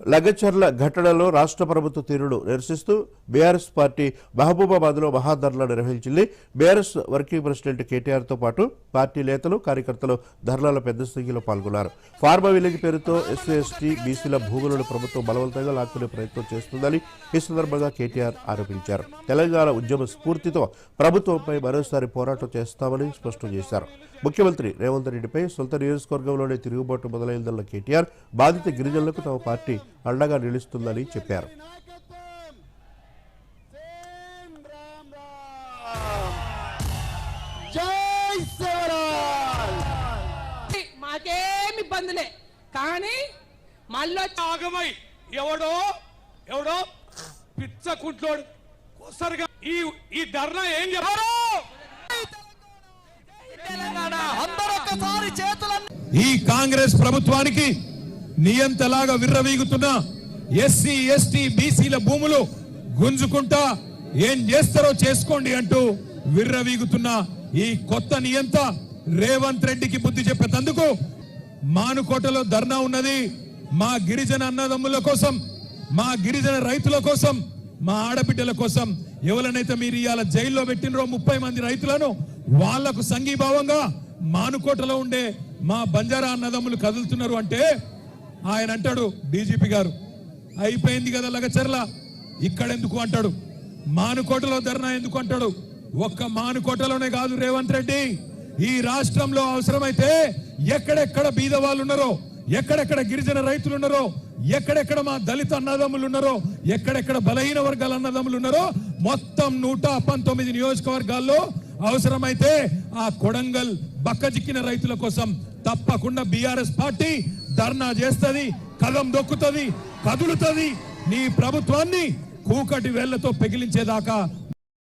లగచర్ల ఘటనలో రాష్ట్ర ప్రభుత్వ తీరును నిరసిస్తూ బీఆర్ఎస్ పార్టీ మహబూబాబాద్లో మహాధర్నా నిర్వహించింది. బీఆర్ఎస్ వర్కింగ్ ప్రెసిడెంట్ కేటీఆర్తో పాటు పార్టీ నేతలు కార్యకర్తలు ధర్నాలో పెద్ద సంఖ్యలో పాల్గొన్నారు. ఫార్మా విలేజ్ పేరుతో ఎస్సీ ఎస్టీ బీసీల భూములను ప్రభుత్వం బలవంతంగా లాక్కునే ప్రయత్నం చేస్తుందని ఈ సందర్భంగా కేటీఆర్ ఆరోపించారు. తెలంగాణ ఉద్యమ స్ఫూర్తితో ప్రభుత్వంపై మరోసారి పోరాటం చేస్తామని స్పష్టం చేశారు. ముఖ్యమంత్రి రేవంత్ రెడ్డిపై సొంత నియోజకవర్గంలోనే తిరుగుబాటు మొదలైందన్న కేటీఆర్ బాధిత గిరిజనులకు తమ పార్టీ అండగా నిలుస్తుందని చెప్పారు. మాకేమి ఇబ్బందులే. కానీ మళ్ళీ ఆగమై ఎవడో ఎవడో పిచ్చకుంట్లోడు ఒక్కసారిగా ఈ ఈ ధర్నా ఏం చెప్పారు ఈ కాంగ్రెస్ ప్రభుత్వానికి నియంతలాగా విర్రవీగుతున్న ఎస్సీ ఎస్టీ బీసీల భూములు గుంజుకుంటా ఏం చేస్తారో చేసుకోండి అంటూ విర్రవీగుతున్న ఈ కొత్త నియంత రేవంత్ రెడ్డికి బుద్ధి చెప్పేందుకు మానుకోటలో ధర్నా ఉన్నది. మా గిరిజన అన్నదమ్ముల కోసం మా గిరిజన రైతుల కోసం మా ఆడబిడ్డల కోసం ఎవరినైతే మీరు ఇవాళ జైల్లో పెట్టినరో ముప్పై మంది రైతులను వాళ్ళకు సంఘీభావంగా మానుకోటలో ఉండే మా బంజారా అన్నదమ్ములు కదులుతున్నారు అంటే ఆయన అంటాడు డీజీపీ గారు అయిపోయింది కదా లగచర్ల? ఇక్కడెందుకు అంటాడు? మానుకోటలో ధర్నా ఎందుకు అంటాడు? ఒక్క మానుకోటలోనే కాదు రేవంత్ రెడ్డి. ఈ రాష్ట్రంలో అవసరమైతే ఎక్కడెక్కడ బీద వాళ్ళు ఉన్నారో ఎక్కడెక్కడ గిరిజన రైతులు ఉన్నారో ఎక్కడెక్కడ మా దళిత అన్నదమ్ములు ఉన్నారో ఎక్కడెక్కడ బలహీన వర్గాల అన్నదమ్ములు ఉన్నారో మొత్తం నూట పంతొమ్మిది నియోజకవర్గాల్లో అవసరమైతే ఆ కొడంగల్ బక్కజిక్కిన రైతుల కోసం తప్పకుండా బీఆర్ఎస్ పార్టీ ధర్నా చేస్తది కదం దొక్కుతుంది కదులుతుంది. నీ ప్రభుత్వాన్ని కూకటి వేళ్ళతో పెగిలించేదాకా